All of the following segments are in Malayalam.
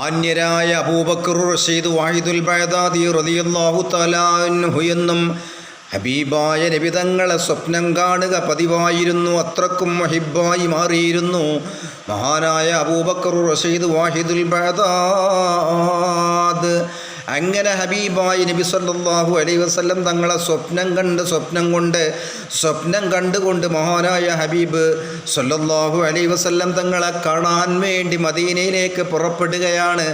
മാന്യരായ അബൂബക്കർ റഷീദ് വാഹിദുൽ ബൈദാദി റളിയല്ലാഹു തലാഹുയെന്നും ഹബീബായ രവിതങ്ങളെ സ്വപ്നം കാണുക പതിവായിരുന്നു അത്രക്കും മഹിബായി മാറിയിരുന്നു. മഹാനായ അബൂബക്കർ റഷീദ് വാഹിദുൽ ബൈദാദ് അങ്ങനെ ഹബീബായി നബി സല്ലാഹു അലൈ വസ്ലം തങ്ങളെ സ്വപ്നം കണ്ട് സ്വപ്നം കൊണ്ട് സ്വപ്നം കണ്ടുകൊണ്ട് മഹാനായ ഹബീബ് സല്ലാഹു അലൈ വസ്ലം തങ്ങളെ കാണാൻ വേണ്ടി മദീനയിലേക്ക് പുറപ്പെടുകയാണ്.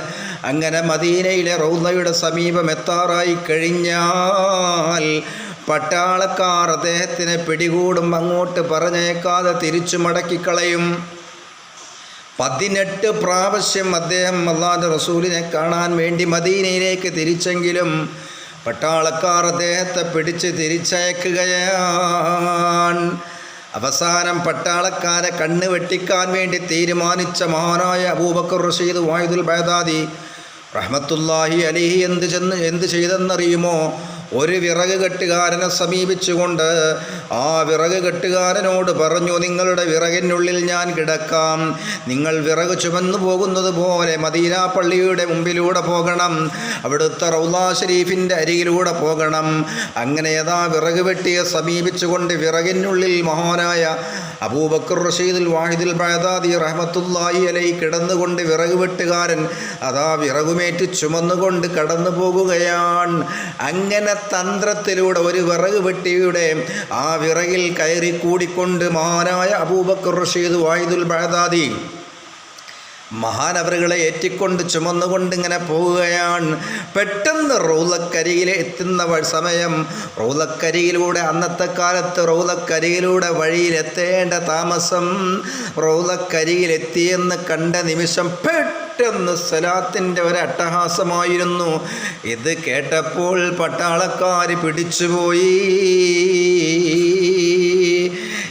അങ്ങനെ മദീനയിലെ റൗദയുടെ സമീപം എത്താറായി കഴിഞ്ഞാൽ പട്ടാളക്കാർ അദ്ദേഹത്തിനെ പിടികൂടും അങ്ങോട്ട് പറഞ്ഞേക്കാതെ തിരിച്ചു മടക്കിക്കളയും പതിനെട്ട് പ്രാവശ്യം അദ്ദേഹം അള്ളാഹ് റസൂലിനെ കാണാൻ വേണ്ടി മദീനയിലേക്ക് തിരിച്ചെങ്കിലും പട്ടാളക്കാർ അദ്ദേഹത്തെ പിടിച്ച് തിരിച്ചയക്കുകയാണ്. അവസാനം പട്ടാളക്കാരെ കണ്ണ് വെട്ടിക്കാൻ വേണ്ടി തീരുമാനിച്ച മഹാനായ അബൂബക്കർ റഷീദ് വായുദുൽ ബൈദാദി റഹ്മത്തുല്ലാഹി അലിഹി എന്ത് ചെന്ന് എന്ത് ചെയ്തെന്നറിയുമോ? ഒരു വിറക് കെട്ടുകാരനെ സമീപിച്ചുകൊണ്ട് ആ വിറക് കെട്ടുകാരനോട് പറഞ്ഞു നിങ്ങളുടെ വിറകിനുള്ളിൽ ഞാൻ കിടക്കാം. നിങ്ങൾ വിറക് ചുമന്നു പോകുന്നത് പോലെ മദീന പള്ളിയുടെ മുമ്പിലൂടെ പോകണം. അവിടുത്തെ റൗലാ ഷരീഫിന്റെ അരികിലൂടെ പോകണം. അങ്ങനെ ഏതാ വിറക് വെട്ടിയെ സമീപിച്ചുകൊണ്ട് വിറകിനുള്ളിൽ മഹാനായ അബൂബക്കർ റഷീദുൽ വാഹിദുൽ ബഹദാദി റഹമത്തുല്ലായി അലൈ കിടന്നുകൊണ്ട് വിറക് വെട്ടുകാരൻ അതാ വിറകുമേറ്റ് ചുമന്നുകൊണ്ട് കടന്നു പോകുകയാണ് അങ്ങനെ തന്ത്രത്തിലൂടെ ഒരു വിറക് വെട്ടിയുടെ ആ വിറകിൽ കയറി കൂടിക്കൊണ്ട് മഹാനായ അബൂബക്കർ റഷീദ് വായുദുൽ ബഹദാദി മഹാനവറുകളെ ഏറ്റിക്കൊണ്ട് ചുമന്നുകൊണ്ട് ഇങ്ങനെ പോവുകയാണ്. പെട്ടെന്ന് റൗലക്കരിയിൽ എത്തുന്ന സമയം റൗലക്കരിയിലൂടെ അന്നത്തെ കാലത്ത് റൗലക്കരിയിലൂടെ വഴിയിലെത്തേണ്ട താമസം റൗലക്കരിയിലെത്തിയെന്ന് കണ്ട നിമിഷം പെട്ടെന്ന് സലാത്തിന്റെ ഒരു അട്ടഹാസമായിരുന്നു ഇത് കേട്ടപ്പോൾ പട്ടാളക്കാർ പിടിച്ചുപോയി.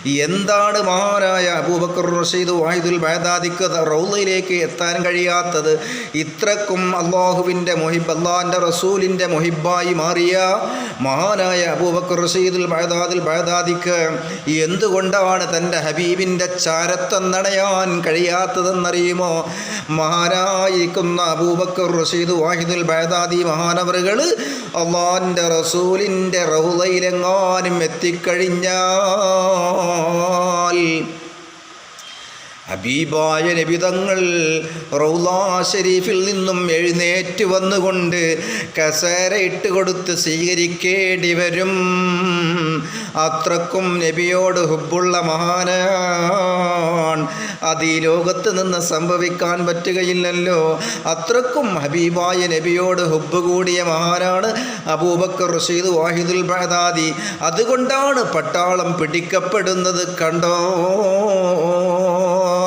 എന്താണ് മഹാനായ അബൂബക്കർ റഷീദ് വാഹിദുൽ ബൈദാദിക്ക് റൗലയിലേക്ക് എത്താൻ കഴിയാത്തത്? ഇത്രക്കും അള്ളാഹുവിന്റെ മൊഹിബ് അള്ളാഹിന്റെ റസൂലിന്റെ മൊഹിബായി മാറിയ മഹാനായ അബൂബക്കർ റഷീദുൽ ബൈദാദുൽ ബൈദാദിക്ക് എന്തുകൊണ്ടാണ് തന്റെ ഹബീബിന്റെ ചാരത്വം നടയാൻ കഴിയാത്തതെന്നറിയുമോ? മഹാനായിരിക്കുന്ന അബൂബക്കർ റഷീദ് വാഹിദുൽ ബൈദാദി മഹാനവറുകൾ അള്ളാഹിന്റെ റസൂലിന്റെ റൗലയിലെങ്ങാനും എത്തിക്കഴിഞ്ഞാൽ قال ഹബീബായ നബി തങ്ങൾ റൗലാ ഷരീഫിൽ നിന്നും എഴുന്നേറ്റ് വന്നുകൊണ്ട് കസേര ഇട്ട് കൊടുത്ത് സ്വീകരിക്കേണ്ടി വരും. അത്രക്കും നബിയോട് ഹുബുള്ള മഹാനാൻ അത് ഈ ലോകത്ത് നിന്ന് സംഭവിക്കാൻ പറ്റുകയില്ലല്ലോ. അത്രക്കും ഹബീബായ നബിയോട് ഹുബ് കൂടിയ മഹാനാണ് അബൂബക്കർ റഷീദ് വാഹിദുൽ ബഹദാദി. അതുകൊണ്ടാണ് പട്ടാളം പിടിക്കപ്പെടുന്നത് കണ്ടോ?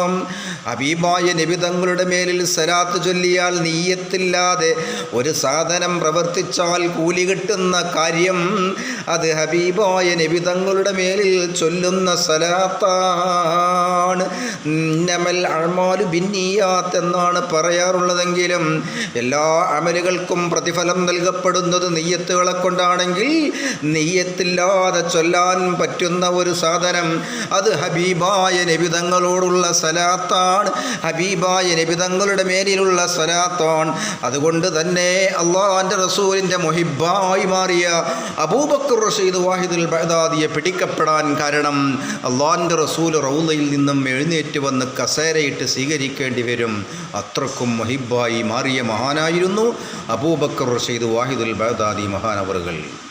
um, ഹബീബായ നബിതങ്ങളുടെ മേലിൽ സലാത്ത് ചൊല്ലിയാൽ നീയത്തില്ലാതെ ഒരു സാധനം പ്രവർത്തിച്ചാൽ കൂലി കിട്ടുന്ന കാര്യം അത് ഹബീബായ നബിതങ്ങളുടെ മേലിൽ ചൊല്ലുന്ന സലാത്താണ്. നമൽ അഴ്മാലു ബിന്നിയാത്ത് എന്നാണ് പറയാറുള്ളതെങ്കിലും എല്ലാ അമലുകൾക്കും പ്രതിഫലം നൽകപ്പെടുന്നത് നെയ്യത്തുകളെ കൊണ്ടാണെങ്കിൽ നെയ്യത്തില്ലാതെ ചൊല്ലാൻ പറ്റുന്ന ഒരു സാധനം അത് ഹബീബായ നബിതങ്ങളോടുള്ള സലാത്താണ്. ഹബീബായ നബി തങ്ങളുടെ മേലിലുള്ള സലാത്താണ് അതുകൊണ്ട് തന്നെ അള്ളാഹാന്റെ റസൂലിന്റെ മൊഹിബായി മാറിയ അബൂബക്കർ റഷീദ് വാഹിദുൽ ബഹദാദിയെ പിടിക്കപ്പെടാൻ കാരണം അള്ളാഹാന്റെ റസൂൽ റൗലയിൽ നിന്നും എഴുന്നേറ്റ് വന്ന് കസേരയിട്ട് സ്വീകരിക്കേണ്ടി വരും. അത്രക്കും മൊഹിബായി മാറിയ മഹാനായിരുന്നു അബൂബക്കർ റഷീദ് വാഹിദുൽ ബഹദാദി മഹാനവറുകൾ.